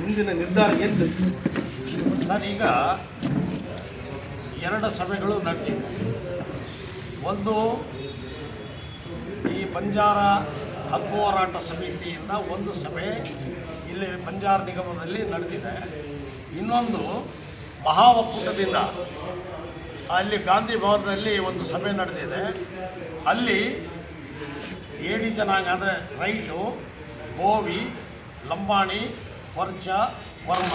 ಮುಂದಿನ ನಿರ್ಧಾರ ಎಂದು ಸರ್, ಈಗ ಎರಡು ಸಭೆಗಳು ನಡೆದಿವೆ ಒಂದು ಈ ಬಂಜಾರ ಹಕ್ಕು ಹೋರಾಟ ಸಮಿತಿಯಿಂದ ಒಂದು ಸಭೆ ಇಲ್ಲಿ ಬಂಜಾರ ನಿಗಮದಲ್ಲಿ ನಡೆದಿದೆ. ಇನ್ನೊಂದು ಮಹಾ ಒಕ್ಕೂಟದಿಂದ ಅಲ್ಲಿ ಗಾಂಧಿ ಭವನದಲ್ಲಿ ಒಂದು ಸಭೆ ನಡೆದಿದೆ. ಅಲ್ಲಿ ಏಡಿ ಜನಾಂಗ ಅಂದರೆ ರೈಟು ಬೋವಿ ಲಂಬಾಣಿ ವರ್ಜ ವರ್ಮ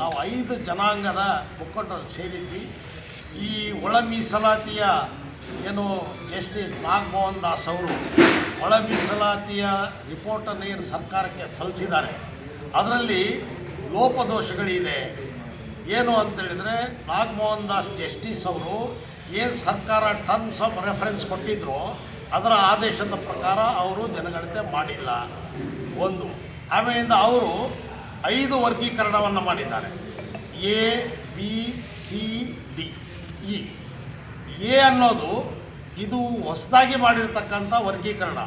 ನಾವು ಐದು ಜನಾಂಗದ ಮುಖಂಡರು ಸೇರಿದ್ವಿ. ಈ ಒಳ ಮೀಸಲಾತಿಯ ಏನು ಜಸ್ಟಿಸ್ ನಾಗಮೋಹನ್ ದಾಸ್ ಅವರು ಒಳ ಮೀಸಲಾತಿಯ ರಿಪೋರ್ಟನ್ನು ಏನು ಸರ್ಕಾರಕ್ಕೆ ಸಲ್ಲಿಸಿದ್ದಾರೆ. ಅದರಲ್ಲಿ ಲೋಪದೋಷಗಳಿದೆ. ಏನು ಅಂತೇಳಿದರೆ ನಾಗಮೋಹನ್ ದಾಸ್ ಜಸ್ಟಿಸ್ ಅವರು ಏನು ಸರ್ಕಾರ ಟರ್ಮ್ಸ್ ಆಫ್ ರೆಫರೆನ್ಸ್ ಕೊಟ್ಟಿದ್ರು ಅದರ ಆದೇಶದ ಪ್ರಕಾರ ಅವರು ಜನಗಣತೆ ಮಾಡಿಲ್ಲ. ಒಂದು. ಆಮೇಲಿಂದ ಅವರು ಐದು ವರ್ಗೀಕರಣವನ್ನು ಮಾಡಿದ್ದಾರೆ. A, B, C, D. E. A ಅನ್ನೋದು ಇದು ಹೊಸದಾಗಿ ಮಾಡಿರ್ತಕ್ಕಂಥ ವರ್ಗೀಕರಣ.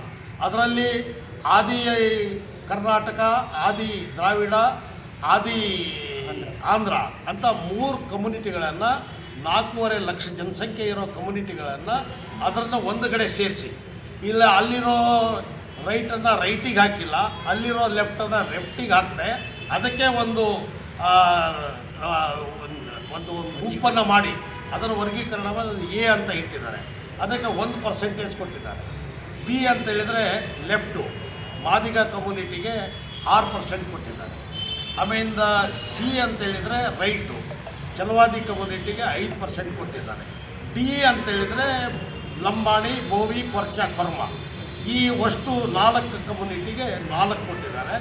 ಅದರಲ್ಲಿ ಆದಿ ಕರ್ನಾಟಕ, ಆದಿ ದ್ರಾವಿಡ, ಆದಿ ಆಂಧ್ರ ಅಂತ ಮೂರು ಕಮ್ಯುನಿಟಿಗಳನ್ನು ನಾಲ್ಕೂವರೆ ಲಕ್ಷ ಜನಸಂಖ್ಯೆ ಇರೋ ಕಮ್ಯುನಿಟಿಗಳನ್ನು ಅದರನ್ನ ಒಂದು ಕಡೆ ಸೇರಿಸಿ. ಇಲ್ಲ, ಅಲ್ಲಿರೋ ರೈಟನ್ನು ರೈಟಿಗೆ ಹಾಕಿಲ್ಲ, ಅಲ್ಲಿರೋ ಲೆಫ್ಟನ್ನು ಲೆಫ್ಟಿಗೆ ಹಾಕದೆ, ಅದಕ್ಕೆ ಒಂದು ಒಂದು ಒಂದು ಗುಂಪನ್ನು ಮಾಡಿ ಅದರ ವರ್ಗೀಕರಣವನ್ನು ಎ ಅಂತ ಇಟ್ಟಿದ್ದಾರೆ. ಅದಕ್ಕೆ ಒಂದು ಪರ್ಸೆಂಟೇಜ್ ಕೊಟ್ಟಿದ್ದಾರೆ. ಬಿ ಅಂತ ಹೇಳಿದರೆ ಲೆಫ್ಟು, ಮಾದಿಗ ಕಮ್ಯುನಿಟಿಗೆ ಆರು ಪರ್ಸೆಂಟ್ ಕೊಟ್ಟಿದ್ದಾರೆ. ಆಮೇಲಿಂದ ಸಿ ಅಂತ ಹೇಳಿದರೆ ರೈಟು. ಚಲವಾದಿ ಕಮ್ಯುನಿಟಿಗೆ ಐದು ಪರ್ಸೆಂಟ್ ಕೊಟ್ಟಿದ್ದಾರೆ ಡಿ ಅಂತ ಹೇಳಿದರೆ ಲಂಬಾಣಿ ಬೋವಿ ಕೊರ್ಚ, ಕೊರ್ಮ. ಈ ಅಷ್ಟು ನಾಲ್ಕು ಕಮ್ಯುನಿಟಿಗೆ ನಾಲ್ಕು ಕೊಟ್ಟಿದ್ದಾರೆ.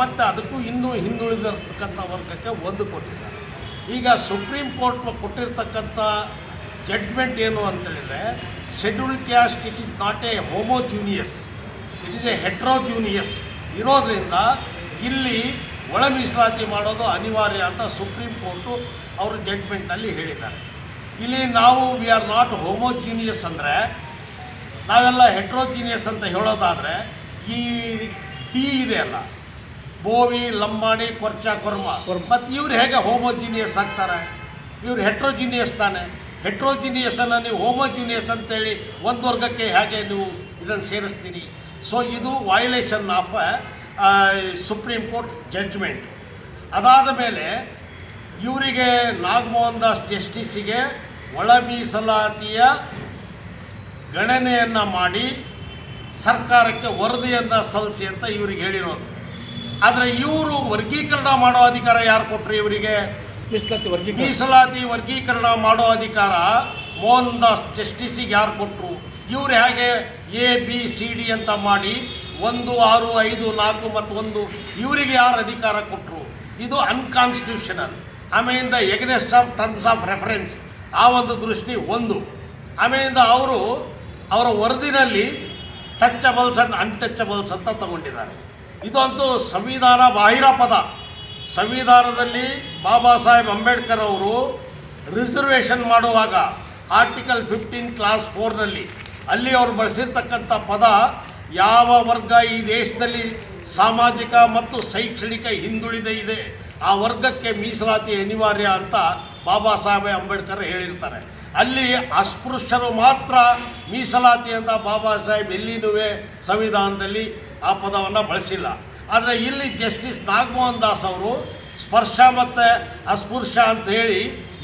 ಮತ್ತು ಅದಕ್ಕೂ ಇನ್ನೂ ಹಿಂದುಳಿದಿರ್ತಕ್ಕಂಥ ವರ್ಗಕ್ಕೆ ಒಂದು ಕೊಟ್ಟಿದ್ದಾರೆ. ಈಗ ಸುಪ್ರೀಂ ಕೋರ್ಟ್ ಕೊಟ್ಟಿರ್ತಕ್ಕಂಥ ಜಡ್ಜ್ಮೆಂಟ್ ಏನು ಅಂತೇಳಿದರೆ schedule caste it is not a homogeneous it is a heterogeneous ಇರೋದರಿಂದ ಇಲ್ಲಿ ಒಳ ಮೀಸಲಾತಿ ಮಾಡೋದು ಅನಿವಾರ್ಯ ಅಂತ ಸುಪ್ರೀಂ ಕೋರ್ಟು ಅವರ ಜಡ್ಮೆಂಟ್ನಲ್ಲಿ ಹೇಳಿದ್ದಾರೆ. ಇಲ್ಲಿ ನಾವು ವಿ ಆರ್ ನಾಟ್ ಹೋಮೋಜೀನಿಯಸ್ ಅಂದರೆ ನಾವೆಲ್ಲ ಹೆಟ್ರೋಜೀನಿಯಸ್ ಅಂತ ಹೇಳೋದಾದರೆ ಈ ಟಿ ಇದೆ ಅಲ್ಲ. ಬೋವಿ ಲಂಬಾಣಿ ಕೊರ್ಚ ಕೊರ್ಮ. ಮತ್ತು ಇವ್ರು ಹೇಗೆ ಹೋಮೋಜೀನಿಯಸ್ ಆಗ್ತಾರೆ? ಇವ್ರು ಹೆಟ್ರೋಜೀನಿಯಸ್ ತಾನೆ. ಹೆಟ್ರೋಜಿನಿಯಸನ್ನು ನೀವು ಹೋಮೋಜಿನಿಯಸ್ ಅಂತೇಳಿ ಒಂದು ವರ್ಗಕ್ಕೆ ಹೇಗೆ ನೀವು ಇದನ್ನು ಸೇರಿಸ್ತೀರಿ? ಸೊ ಇದು violation of supreme court judgement ಅದಾದ ಮೇಲೆ ಇವರಿಗೆ ನಾಗಮೋಹನ್ ದಾಸ್ ಜಸ್ಟಿಸಿಗೆ ಒಳ ಮೀಸಲಾತಿಯ ಗಣನೆಯನ್ನು ಮಾಡಿ ಸರ್ಕಾರಕ್ಕೆ ವರದಿಯನ್ನು ಸಲ್ಲಿಸಿ ಅಂತ ಇವ್ರಿಗೆ ಹೇಳಿರೋದು. ಆದರೆ ಇವರು ವರ್ಗೀಕರಣ ಮಾಡೋ ಅಧಿಕಾರ ಯಾರು ಕೊಟ್ಟರು ಇವರಿಗೆ? ಮೀಸಲಾತಿ ವರ್ಗೀಕರಣ. ಮೀಸಲಾತಿ ವರ್ಗೀಕರಣ ಮಾಡೋ ಅಧಿಕಾರ ಮೋಹನ್ ದಾಸ್ ಜಸ್ಟಿಸಿಗೆ ಯಾರು ಕೊಟ್ಟರು ಇವ್ರು ಹೇಗೆ ಎ ಬಿ ಸಿ ಡಿ ಅಂತ ಮಾಡಿ ಒಂದು, ಆರು, ಐದು, ನಾಲ್ಕು ಮತ್ತು ಒಂದು, ಇವರಿಗೆ ಯಾರು ಅಧಿಕಾರ ಕೊಟ್ಟರು ಇದು ಅನ್ಕಾನ್ಸ್ಟಿಟ್ಯೂಷನಲ್ ಆಮೇಲಿಂದ against of terms of reference ಆ ಒಂದು ದೃಷ್ಟಿ ಒಂದು. ಆಮೇಲಿಂದ ಅವರು ಅವರ ವರದಿನಲ್ಲಿ ಟಚಬಲ್ಸ್ ಆ್ಯಂಡ್ ಅನ್ಟಚಬಲ್ಸ್ ಅಂತ ತಗೊಂಡಿದ್ದಾರೆ. ಇದಂತೂ ಸಂವಿಧಾನ ಬಾಹಿರ ಪದ. ಸಂವಿಧಾನದಲ್ಲಿ ಬಾಬಾ ಸಾಹೇಬ್ ಅಂಬೇಡ್ಕರ್ ಅವರು ರಿಸರ್ವೇಷನ್ ಮಾಡುವಾಗ ಆರ್ಟಿಕಲ್ ಫಿಫ್ಟೀನ್ ಕ್ಲಾಸ್ ಫೋರ್ನಲ್ಲಿ ಅಲ್ಲಿ ಅವರು ಬಳಸಿರ್ತಕ್ಕಂಥ ಪದ ಯಾವ ವರ್ಗ ಈ ದೇಶದಲ್ಲಿ ಸಾಮಾಜಿಕ ಮತ್ತು ಶೈಕ್ಷಣಿಕ ಹಿಂದುಳಿದ ಇದೆ, ಆ ವರ್ಗಕ್ಕೆ ಮೀಸಲಾತಿ ಅನಿವಾರ್ಯ ಅಂತ ಬಾಬಾ ಸಾಹೇಬ್ ಅಂಬೇಡ್ಕರ್ ಹೇಳಿರ್ತಾರೆ. ಅಲ್ಲಿ ಅಸ್ಪೃಶ್ಯರು ಮಾತ್ರ ಮೀಸಲಾತಿ ಅಂತ ಬಾಬಾ ಸಾಹೇಬ್ ಎಲ್ಲಿನೂ ಸಂವಿಧಾನದಲ್ಲಿ ಆ ಪದವನ್ನು ಬಳಸಿಲ್ಲ. ಆದರೆ ಇಲ್ಲಿ ಜಸ್ಟಿಸ್ ನಾಗಮೋಹನ್ ದಾಸ್ ಅವರು ಸ್ಪರ್ಶ ಮತ್ತು ಅಸ್ಪೃಶ್ಯ ಅಂತ ಹೇಳಿ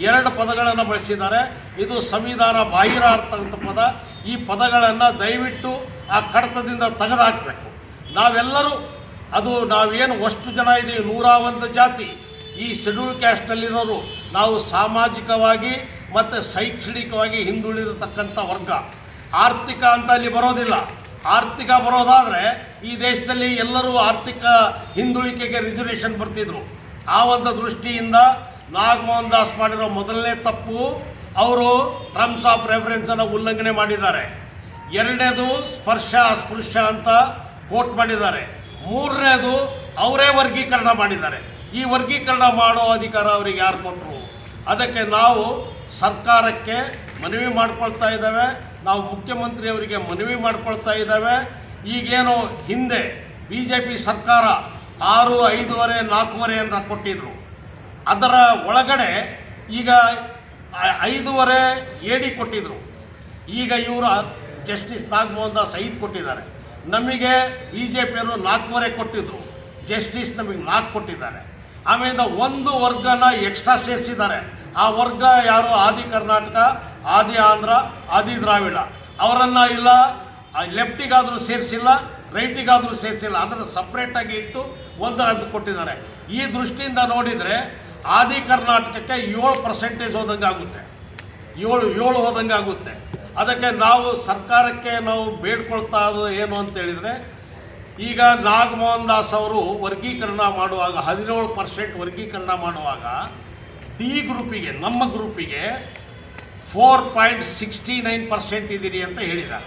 ಎರಡು ಪದಗಳನ್ನು ಬಳಸಿದ್ದಾರೆ. ಇದು ಸಂವಿಧಾನ ಬಾಹಿರ ಅರ್ಥವಂತ ಪದ. ಈ ಪದಗಳನ್ನು ದಯವಿಟ್ಟು ಆ ಕಡತದಿಂದ ತೆಗೆದಾಕಬೇಕು. ನಾವೆಲ್ಲರೂ, ಅದು ನಾವೇನು ಅಷ್ಟು ಜನ ಇದ್ದೀವಿ ನೂರ ಒಂದು ಜಾತಿ, ಈ ಶೆಡ್ಯೂಲ್ ಕ್ಯಾಸ್ಟ್ನಲ್ಲಿರೋರು, ನಾವು ಸಾಮಾಜಿಕವಾಗಿ ಮತ್ತು ಶೈಕ್ಷಣಿಕವಾಗಿ ಹಿಂದುಳಿದಿರತಕ್ಕಂಥ ವರ್ಗ. ಆರ್ಥಿಕ ಅಂತ ಅಲ್ಲಿ ಬರೋದಿಲ್ಲ. ಆರ್ಥಿಕ ಬರೋದಾದರೆ ಈ ದೇಶದಲ್ಲಿ ಎಲ್ಲರೂ ಆರ್ಥಿಕ ಹಿಂದುಳಿಕೆಗೆ ರಿಸರ್ವೇಷನ್ ಬರ್ತಿದ್ರು. ಆ ಒಂದು ದೃಷ್ಟಿಯಿಂದ ನಾಗಮೋಹನ್ ದಾಸ್ ಮಾಡಿರೋ ಮೊದಲನೇ ತಪ್ಪು, ಅವರು ಟರ್ಮ್ಸ್ ಆಫ್ ರೆಫರೆನ್ಸನ್ನು ಉಲ್ಲಂಘನೆ ಮಾಡಿದ್ದಾರೆ. ಎರಡನೇದು ಸ್ಪರ್ಶ ಅಸ್ಪೃಶ್ಯ ಅಂತ ಕೋಟ್ ಮಾಡಿದ್ದಾರೆ. ಮೂರನೇದು ಅವರೇ ವರ್ಗೀಕರಣ ಮಾಡಿದ್ದಾರೆ. ಈ ವರ್ಗೀಕರಣ ಮಾಡೋ ಅಧಿಕಾರ ಅವರಿಗೆ ಯಾರು ಕೊಟ್ಟರು ಅದಕ್ಕೆ ನಾವು ಸರ್ಕಾರಕ್ಕೆ ಮನವಿ ಮಾಡ್ಕೊಳ್ತಾ ಇದ್ದಾವೆ. ನಾವು ಮುಖ್ಯಮಂತ್ರಿಯವರಿಗೆ ಮನವಿ ಮಾಡ್ಕೊಳ್ತಾ ಇದ್ದಾವೆ. ಈಗೇನು ಹಿಂದೆ ಬಿ ಜೆ ಪಿ ಸರ್ಕಾರ ಆರು, ಐದೂವರೆ, ನಾಲ್ಕೂವರೆ ಅಂತ ಕೊಟ್ಟಿದ್ರು. ಅದರ ಒಳಗಡೆ ಈಗ ಐದೂವರೆ ಡಿ ಕೊಟ್ಟಿದ್ರು. ಈಗ ಇವರು ಜಸ್ಟಿಸ್ ನಾಗಮೋಹನ್ ದಾಸ್ ಐದು ಕೊಟ್ಟಿದ್ದಾರೆ. ನಮಗೆ ಬಿ ಜೆ ಪಿಯವರು ನಾಲ್ಕೂವರೆ ಕೊಟ್ಟಿದ್ದರು ಜಸ್ಟಿಸ್ ನಮಗೆ ನಾಲ್ಕು ಕೊಟ್ಟಿದ್ದಾರೆ. ಆಮೇಲೆ ಒಂದು ವರ್ಗನ ಎಕ್ಸ್ಟ್ರಾ ಸೇರಿಸಿದ್ದಾರೆ. ಆ ವರ್ಗ ಯಾರು? ಆದಿ ಕರ್ನಾಟಕ, ಆದಿ ಆಂಧ್ರ, ಆದಿ ದ್ರಾವಿಡ. ಅವರನ್ನು ಇಲ್ಲ ಲೆಫ್ಟಿಗಾದರೂ ಸೇರಿಸಿಲ್ಲ, ರೈಟಿಗಾದರೂ ಸೇರಿಸಿಲ್ಲ. ಅದನ್ನು ಸಪ್ರೇಟಾಗಿ ಇಟ್ಟು ಒಂದು ಅದು ಕೊಟ್ಟಿದ್ದಾರೆ. ಈ ದೃಷ್ಟಿಯಿಂದ ನೋಡಿದರೆ ಆದಿ ಕರ್ನಾಟಕಕ್ಕೆ ಏಳು ಪರ್ಸೆಂಟೇಜ್ ಹೋದಂಗೆ ಆಗುತ್ತೆ ಏಳು ಏಳು ಹೋದಂಗೆ ಆಗುತ್ತೆ ಅದಕ್ಕೆ ನಾವು ಸರ್ಕಾರಕ್ಕೆ ನಾವು ಬೇಡ್ಕೊಳ್ತಾ ಏನು ಅಂತ ಹೇಳಿದರೆ, ಈಗ ನಾಗಮೋಹನ್ ದಾಸ್ ಅವರು ವರ್ಗೀಕರಣ ಮಾಡುವಾಗ, ಹದಿನೇಳು ಪರ್ಸೆಂಟ್ ವರ್ಗೀಕರಣ ಮಾಡುವಾಗ, ಡಿ ಗ್ರೂಪಿಗೆ, ನಮ್ಮ ಗ್ರೂಪಿಗೆ four point sixty nine percent ಇದ್ದೀರಿ ಅಂತ ಹೇಳಿದ್ದಾರೆ.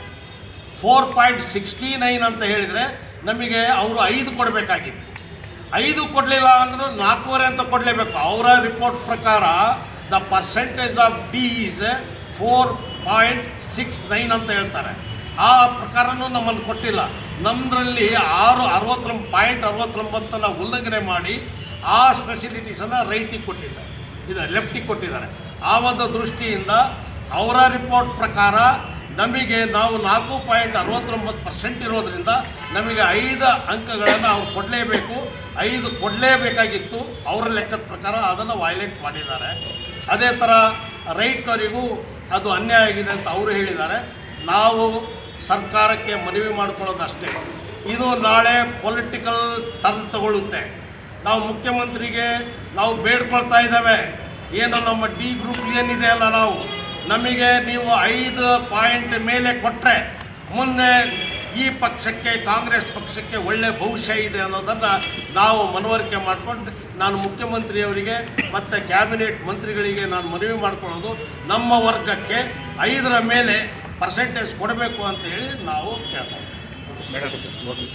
ಫೋರ್ ಪಾಯಿಂಟ್ ಸಿಕ್ಸ್ಟಿ ನೈನ್ ಅಂತ ಹೇಳಿದರೆ ನಮಗೆ ಅವರು ಐದು ಕೊಡಬೇಕಾಗಿತ್ತು. ಐದು ಕೊಡಲಿಲ್ಲ ಅಂದರೂ ನಾಲ್ಕೂವರೆ ಅಂತ ಕೊಡಲೇಬೇಕು. ಅವರ ರಿಪೋರ್ಟ್ ಪ್ರಕಾರ the percentage of D is four point six nine ಅಂತ ಹೇಳ್ತಾರೆ. ಆ ಪ್ರಕಾರನೂ ನಮ್ಮನ್ನು ಕೊಟ್ಟಿಲ್ಲ. ನಮ್ಮದ್ರಲ್ಲಿ ಆರು ಅರವತ್ತೊಂಬತ್ತು ಪಾಯಿಂಟ್ ಅರವತ್ತೊಂಬತ್ತನ್ನು ಉಲ್ಲಂಘನೆ ಮಾಡಿ ಆ ಸ್ಪೆಸಿಲಿಟೀಸನ್ನು ರೈಟಿಗೆ ಕೊಟ್ಟಿದ್ದಾರೆ. ಇದು ಲೆಫ್ಟಿಗೆ ಕೊಟ್ಟಿದ್ದಾರೆ. ಆ ಒಂದು ದೃಷ್ಟಿಯಿಂದ ಅವರ ರಿಪೋರ್ಟ್ ಪ್ರಕಾರ ನಮಗೆ ನಾವು ನಾಲ್ಕು ಪಾಯಿಂಟ್ ಅರವತ್ತೊಂಬತ್ತು ಪರ್ಸೆಂಟ್ ಇರೋದರಿಂದ ನಮಗೆ ಐದು ಅಂಕಗಳನ್ನು ಅವ್ರು ಕೊಡಲೇಬೇಕು. ಐದು ಕೊಡಲೇಬೇಕಾಗಿತ್ತು. ಅವರ ಲೆಕ್ಕದ ಪ್ರಕಾರ ಅದನ್ನು ವೈಲೇಟ್ ಮಾಡಿದ್ದಾರೆ. ಅದೇ ಥರ ರೈಟ್ನವರಿಗೂ ಅದು ಅನ್ಯಾಯ ಆಗಿದೆ ಅಂತ ಅವರು ಹೇಳಿದ್ದಾರೆ. ನಾವು ಸರ್ಕಾರಕ್ಕೆ ಮನವಿ ಮಾಡ್ಕೊಳ್ಳೋದಷ್ಟೇ. ಇದು ನಾಳೆ ಪೊಲಿಟಿಕಲ್ ಟರ್ನ್ ತಗೊಳ್ಳುತ್ತೆ. ನಾವು ಮುಖ್ಯಮಂತ್ರಿಗೆ ನಾವು ಬೇಡ್ಕೊಳ್ತಾ ಇದ್ದೇವೆ. ಏನು ನಮ್ಮ ಡಿ ಗ್ರೂಪ್ ಏನಿದೆ ಅಲ್ಲ ನಾವು? ನಮಗೆ ನೀವು ಐದು ಪಾಯಿಂಟ್ ಮೇಲೆ ಕೊಟ್ಟರೆ ಮುಂದೆ ಈ ಪಕ್ಷಕ್ಕೆ, ಕಾಂಗ್ರೆಸ್ ಪಕ್ಷಕ್ಕೆ ಒಳ್ಳೆ ಭವಿಷ್ಯ ಇದೆ ಅನ್ನೋದನ್ನು ನಾವು ಮನವರಿಕೆ ಮಾಡಿಕೊಂಡು ನಾನು ಮುಖ್ಯಮಂತ್ರಿಯವರಿಗೆ ಮತ್ತು ಕ್ಯಾಬಿನೆಟ್ ಮಂತ್ರಿಗಳಿಗೆ ನಾನು ಮನವಿ ಮಾಡಿಕೊಳ್ಳೋದು ನಮ್ಮ ವರ್ಗಕ್ಕೆ ಐದರ ಮೇಲೆ ಪರ್ಸೆಂಟೇಜ್ ಕೊಡಬೇಕು ಅಂತ ಹೇಳಿ ನಾವು ಕೇಳ್ಕೊಳ್ತೀವಿ